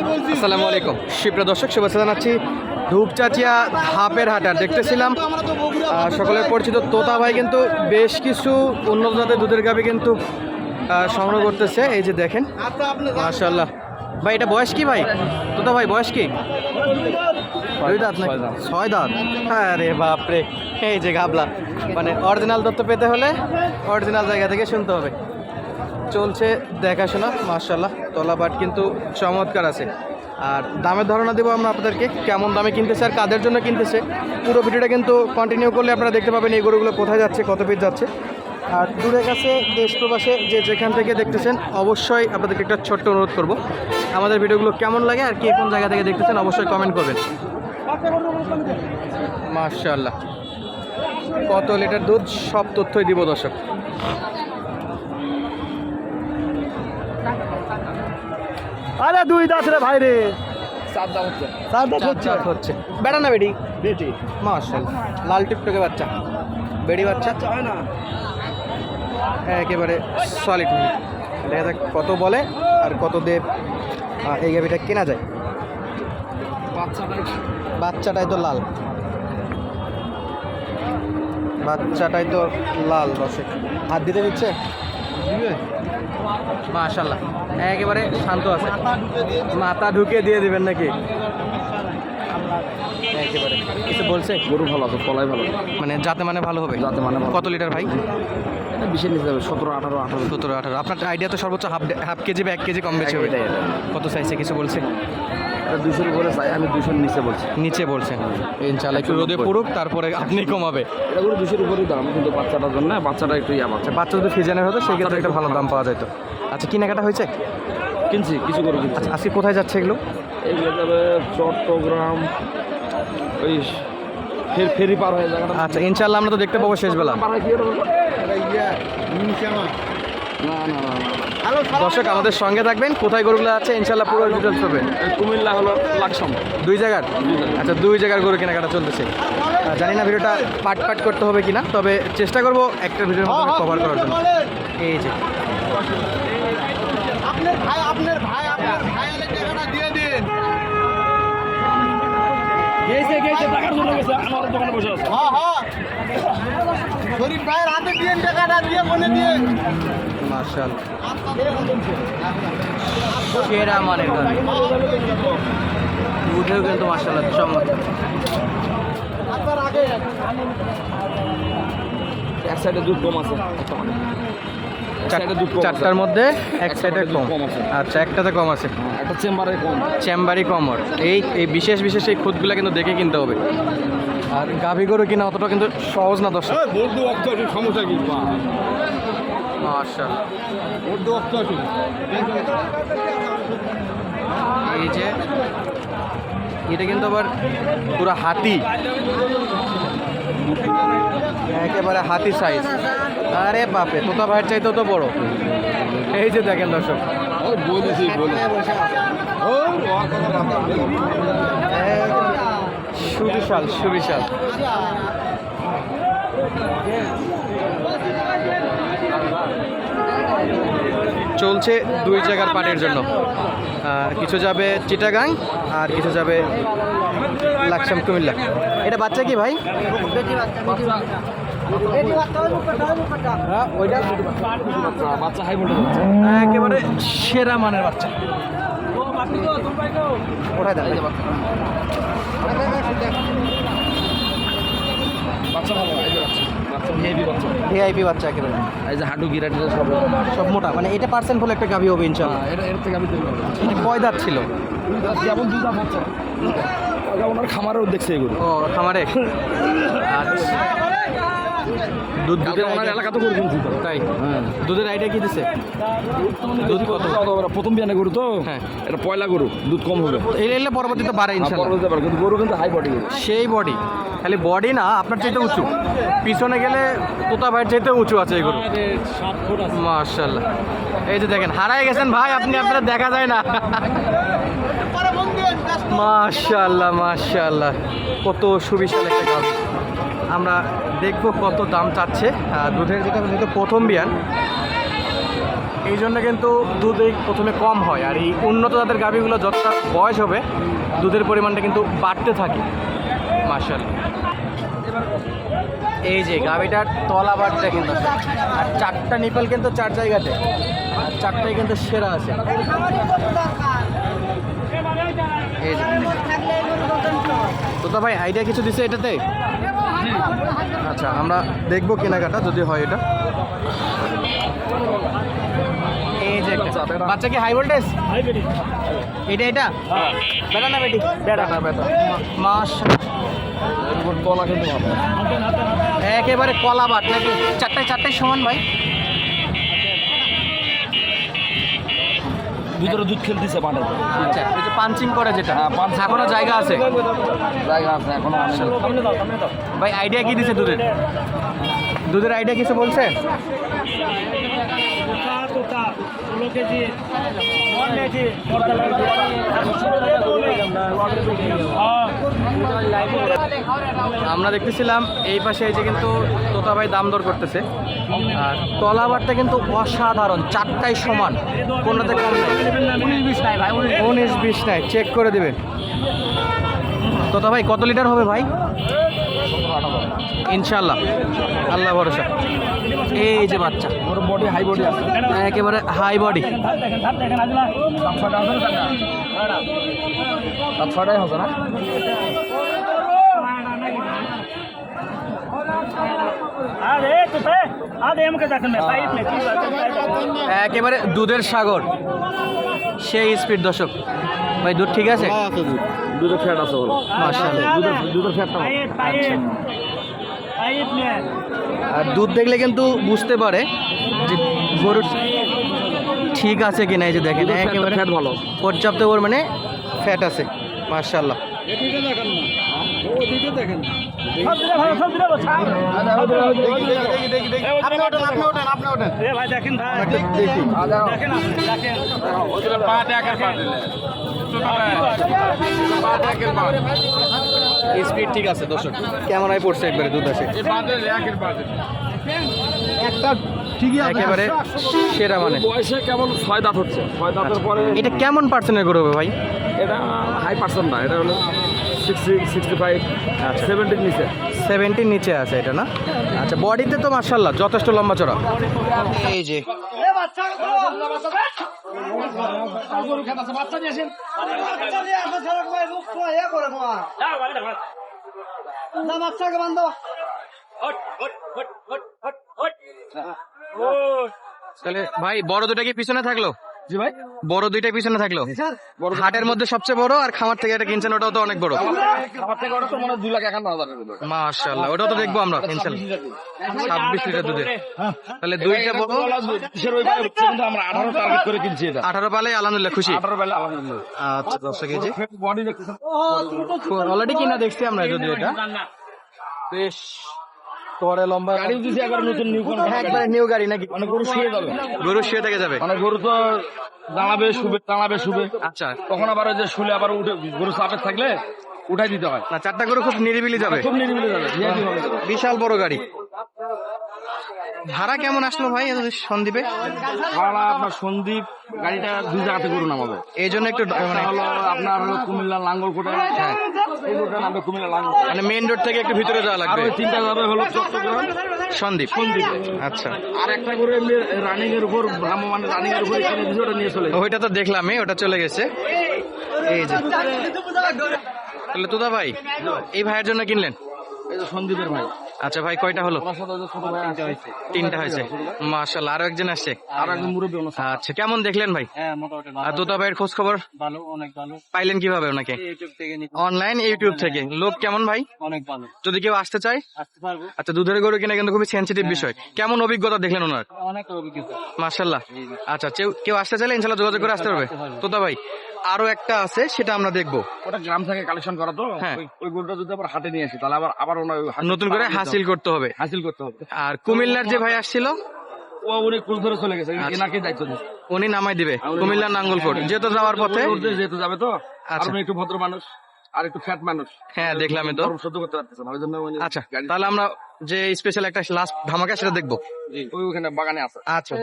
আসসালামু আলাইকুম। শিপ্রা দর্শক শুভেচ্ছা জানাচ্ছি ধূপচাচিয়া ধাপের হাটার দেখতেছিলাম সকলের পরিচিত তোতা ভাই কিন্তু বেশ কিছু উন্নত জাতের দুধের গাভি কিন্তু সংগ্রহ করতেছে। এই যে দেখেন মাশাল্লাহ ভাই এটা বয়স কি ভাই? তোতা ভাই বয়স কি? দুই দাঁত? ছয় দাঁত। আরে বাপরে এই যে গাবলা। মানে অরিজিনাল তথ্য পেতে হলে অরিজিনাল জায়গা থেকে শুনতে হবে। চলছে দেখাশোনা মার্শাল্লাহ তলাবাট কিন্তু চমৎকার আছে। আর দামের ধারণা দেবো আমরা আপনাদেরকে, কেমন দামে কিনতেছে আর কাদের জন্য কিনতেছে। পুরো ভিডিওটা কিন্তু কন্টিনিউ করলে আপনারা দেখতে পাবেন এই গরুগুলো কোথায় যাচ্ছে, কত পিস যাচ্ছে। আর দূরে কাছে, দেশ প্রবাসে যে যেখান থেকে দেখতেছেন, অবশ্যই আপনাদেরকে একটা ছোট্ট অনুরোধ করব। আমাদের ভিডিওগুলো কেমন লাগে আর কে কোন জায়গা থেকে দেখতেছেন, অবশ্যই কমেন্ট করবেন। মার্শাল্লাহ কত লিটার দুধ, সব তথ্যই দিব দর্শক। আরে দুই দাঁত রে ভাই রে। চার দাঁত হচ্ছে। হচ্ছে? বেড়া না বেডি? বেটি। মার্শাল লাল টিকটকে বাচ্চা। বেডি বাচ্চা? হয় না। একেবারে সলিড দেখা যাক কত বলে আর কত দেব। এই গাভিটা কেনা যায়? বাচ্চাটাই তো। লাল। বাচ্চাটাই তো লাল রসে হাত দিতে দিচ্ছে? মাশাল্লাহ একেবারে শান্ত আছে। মাথা ঢুকে দিয়ে দেবেন নাকি? একেবারে। কিছু বলছে? গরু ভালো আছে ফলাই ভালো। মানে যাতে মানে ভালো হবে? যাতে মানে কত লিটার ভাই? বিশেষ বিশের হবে সতেরো আঠারো আঠারো। সতেরো আঠারো। আপনার আইডিয়া তো সর্বোচ্চ হাফ হাফ কেজি বা এক কেজি কম বেশি হবে। এটাই, এটাই। কত সাইজে কিছু বলছে? দুশোর উপরে চাই আমি দুশোর নিচে বলছি। নিচে বলছেন। ইনশাল্লাহ একটু রোদে পড়ুক তারপরে আপনি কমাবে। এটা গরু দুশোর উপরেই দাম কিন্তু বাচ্চাটার জন্য বাচ্চাটা একটু ইয়া বাচ্চা। বাচ্চা যদি ফিজানের হতো সেক্ষেত্রে একটা ভালো দাম পাওয়া যেত আচ্ছা কেনাকাটা হয়েছে? কিনছি কিছু কিনছি। আচ্ছা আজকে কোথায় যাচ্ছে এগুলো? এগুলো যাবে চট্টগ্রাম ওই ফের ফেরি পার হয়ে জায়গাটা আচ্ছা ইনশাল্লাহ আমরা তো দেখতে পাবো শেষবেলা। দর্শক আমাদের সঙ্গে থাকবেন। কোথায় গরুগুলো আছে? ইনশাল্লাহ পুরো ডিটেলস পাবেন। কুমিল্লা হলো লাকসাম। দুই জায়গার? আচ্ছা দুই জায়গার গরু কেনাকাটা চলতেছে। জানি না ভিডিওটা পাট পাট করতে হবে কিনা তবে চেষ্টা করব একটা ভিডিওর মধ্যে কভার করার জন্য। এই যে। আপনার ভাই আপনার ভাই আপনার ভাই টাকাটা দিয়ে দিন। গেছে গেছে টাকার জন্য গেছে আমার দোকানে বসে আছে। হ্যাঁ হ্যাঁ। গরিব ভাইয়ের হাতে দিয়ে টাকাটা দিয়ে মনে দিয়ে মার্শাল। সেরা মানের গান। উঠেও কিন্তু মার্শাল্লাহ চমৎকার। এক সাইডে দুধ কম আছে। চারটার মধ্যে এক সাইডে কম। আচ্ছা একটাতে কম আছে। হ্যাঁ, একটা চেম্বারে কম। চেম্বারই কম ওর। এই এই বিশেষ বিশেষ এই খুদগুলো কিন্তু দেখে কিনতে হবে। আর গাভী গরু কিনা অতটা কিন্তু সহজ না দর্শক। সমস্যা কি? মার্শাল এই যে এটা কিন্তু আবার পুরো হাতি। একেবারে হাতি সাইজ আরে বাপে তোতা ভাইয়ের চাইতেও তো বড়। এই যে দেখেন দর্শক। সুবিশাল সুবিশাল। চলছে দুই জায়গার পাটের জন্য। কিছু যাবে চিটাগাং আর কিছু যাবে লাকসাম কুমিল্লা। এটা বাচ্চা কি ভাই? একেবারে সেরা মানের বাচ্চা। বাচ্চা ভালো ভিআইপি বাচ্চা। একেবারে। এই যে হাঁটু গিরাটি সব সব মোটা মানে এটা পার্সেন্ট হলে একটা গাভি হবে ইনশাল্লাহ। হ্যাঁ, এটা এর থেকে আমি কয় দাঁত ছিল? যেমন দাম ওনার খামারেও দেখছে এগুলো। ও খামারে? আচ্ছা দুধ দুধের এলাকা তো কিনছি তো তাই? হ্যাঁ। দুধের আইডিয়া কি দিছে? দুধ কত? প্রথম বিয়ানে গরু তো? হ্যাঁ। এটা পয়লা গরু দুধ কম হবে। এই এলে পরবর্তীতে বাড়ে দিতে পারে, কিন্তু গরু কিন্তু হাই বডি সেই বডি খালি বডি না আপনার চাইতে উঁচু। পিছনে গেলে তোতা ভাইয়ের চাইতে উঁচু আছে এগুলো ফুট আছে মার্শাল্লাহ এই যে দেখেন হারাই গেছেন ভাই আপনি আপনারা দেখা যায় না। মাশাল্লাহ মাশাল্লাহ কত সুবিশাল একটা গাছ। আমরা দেখব কত দাম চাচ্ছে দুধের যেটা যেহেতু প্রথম বিয়ান। এই জন্য কিন্তু দুধ এই প্রথমে কম হয়, আর এই উন্নত জাতের গাভীগুলো যতটা বয়স হবে, দুধের পরিমাণটা কিন্তু বাড়তে থাকে। মার্শাল এই যে গাভীটার তলা বাট কিন্তু আর চারটা নিপল কিন্তু চার জায়গাতে। আর চারটাই কিন্তু সেরা আছে। এই যে। তো ভাই আইডিয়া কিছু দিছে এটাতে? আচ্ছা আমরা দেখব কেনাকাটা যদি হয় এটা। এই যে। বাচ্চা কি হাই ভোল্টেজ এটা এটা? বেটা না বেটি? বেটা না বেটা। মাস তলা কিন্তু একেবারে কলা বাট নাকি? চারটায় চারটায় সমান ভাই। ভিতরে দুধ খেলতেছে পানের আচ্ছা এই যে পাঞ্চিং করে যেটা। হ্যাঁ, পাঞ্চ এখনও জায়গা আছে? জায়গা আছে এখনও ভাই আইডিয়া কি দিছে দুধের? দুধের আইডিয়া কিছু বলছে? আমরা দেখতেছিলাম এই পাশে এই যে কিন্তু তোতা ভাই দাম দর করতেছে। আর তলাবারটা কিন্তু অসাধারণ, চারটাই সমান। কোনটাতে কম উনিশ বিশ নাই চেক করে দিবেন। তোতা ভাই কত লিটার হবে ভাই? ইনশাল্লাহ আল্লাহ ভরসা। এই যে বাচ্চা। ওর বডি হাই বডি আছে। একেবারে হাই বডি ছটাই হবে না? একেবারে দুধের সাগর। সেই স্পিড দর্শক। ভাই দুধ ঠিক আছে? দুধের ফ্যাট আছে দুধের ফ্যাটটা আর দুধ দেখলে কিন্তু বুঝতে পারে যে গরুর ঠিক আছে কিনা এই যে দেখেন একেবারে ফ্যাট ভালো। পর্যাপ্ত পরিমাণে ফ্যাট আছে মার্শাল্লাহ আপনি স্পিড ঠিক আছে দর্শক ক্যামেরায় পড়ছে একবারে দুধ আসে ঠিকই একেবারে সেরা মানে বয়সে কেমন ছয় দাঁত হচ্ছে ছয় দাঁতের পরে এটা কেমন পার্সেন্টের গরু হবে ভাই এটা হাই পার্সেন্ট না এটা হলো সিক্সটি সিক্সটি ফাইভ সেভেন্টির নিচে সেভেন্টির নিচে আছে এটা না আচ্ছা বডিতে তো মার্শাল্লাহ যথেষ্ট লম্বা চড়া এই যে বাচ্চাকে বান্ধব তাহলে ভাই বড় দুটা কি পিছনে থাকল? জি ভাই। বড় দুইটা পিছনে থাকল। হাটের মধ্যে সবচেয়ে বড় আর খামার থেকে এটা কিনছেন ওটাও তো অনেক বড়। খাবার থেকে ওটা তো মনে দুই লাখ একান্ন হাজার মাশাল্লাহ ওটাও তো দেখব আমরা ইনশাল্লাহ ছাব্বিশ লিটার দুধের। তাহলে দুইটা বড় আমরা আঠারো টার্গেট করে কিনছি এটা। আঠারো পালে আলহামদুলিল্লাহ খুশি। আঠারো বেলা আলহামদুলিল্লাহ। আচ্ছা দশ কেজি। অলরেডি কিনা দেখছি আমরা যদি এটা। বেশ। তোরে লম্বা গাড়ি দিছি একবার নতুন নিউ কোন একবার নিউ গাড়ি নাকি? মানে গরু শুয়ে যাবে। গরু শুয়ে থেকে যাবে। মানে গরু তো দাঁড়াবে শুবে দাঁড়াবে শুবে। আচ্ছা। তখন আবার ওই যে শুলে আবার উঠে গরু চাপে থাকলে উঠাই দিতে হয়। না চারটা গরু খুব নিরিবিলি যাবে। খুব নিরিবিলি যাবে। বিশাল বড় গাড়ি। ভাড়া কেমন আসলো ভাই? সন্দীপে ভাড়া আপনার সন্দীপ গাড়িটা দুই জায়গাতে গরু নামাবে এই জন্য একটু মানে হলো আপনার হলো কুমিল্লা লাঙ্গলকোটে হ্যাঁ। কুমিল্লা লাঙ্গল মানে মেইন রোড থেকে একটু ভিতরে যাওয়া লাগবে। তিনটা যাবে হলো চট্টগ্রাম। সন্দীপ। আচ্ছা। আর একটা করে রানিং এর উপর ভ্রাম্যমান রানিং এর উপর ভিডিওটা নিয়ে চলে ওইটা তো দেখলামই ওটা চলে গেছে। এই যে। তাহলে তুদা ভাই এই ভাইয়ের জন্য কিনলেন? এই যে সন্দীপের ভাই। আচ্ছা ভাই কয়টা হলো? ওনার সাথে ওই যে ছোট ভাই আছে। তিনটা হয়েছে। মার্শাল্লাহ আরও একজন আসছে। আচ্ছা কেমন দেখলেন ভাই? হ্যাঁ তোতা ভাইয়ের খোঁজ খবর? ভালো অনেক ভালো। পাইলেন কীভাবে ওনাকে? ইউটিউব থেকে নিতে অনলাইন ইউটিউব থেকে। লোক কেমন ভাই? অনেক ভালো। যদি কেউ আসতে চায়? আচ্ছা দুধের গরু কিনা কিন্তু খুবই সেন্সিটিভ বিষয়। কেমন অভিজ্ঞতা দেখলেন ওনার? অনেক অভিজ্ঞতা। মার্শাল্লাহ আচ্ছা কেউ- কেউ আসতে চাইলে ইনশাল্লাহ যোগাযোগ করে আসতে পারবে। তোতা ভাই আরও একটা আছে সেটা আমরা দেখব। ওটা গ্রাম থেকে কালেকশন করা তো? হ্যাঁ। ওই- গরুটা যদি আবার হাটে নিয়ে আসি তাহলে আবার আবার নতুন করে হাসিল করতে হবে। হাসিল করতে হবে। আর কুমিল্লার যে ভাই আসছিল? ও উনি কুল ধরে চলে গেছে আচ্ছা। এনাকে দায়িত্ব দিচ্ছে। উনি নামাই দিবে কুমিল্লার নাঙ্গলকোট যেহেতু যাওয়ার পথে। যেহেতু যাবে তো? আর আচ্ছা। একটু ভদ্র মানুষ আর একটু ফ্যাট মানুষ। হ্যাঁ দেখলামই তো। সহ্য করতে পারতেছে না ওই জন্য আচ্ছা তাহলে আমরা যে স্পেশাল একটা লাস্ট ধামাকা সেটা দেখব। ওই ওখানে বাগানে আছে। আচ্ছা।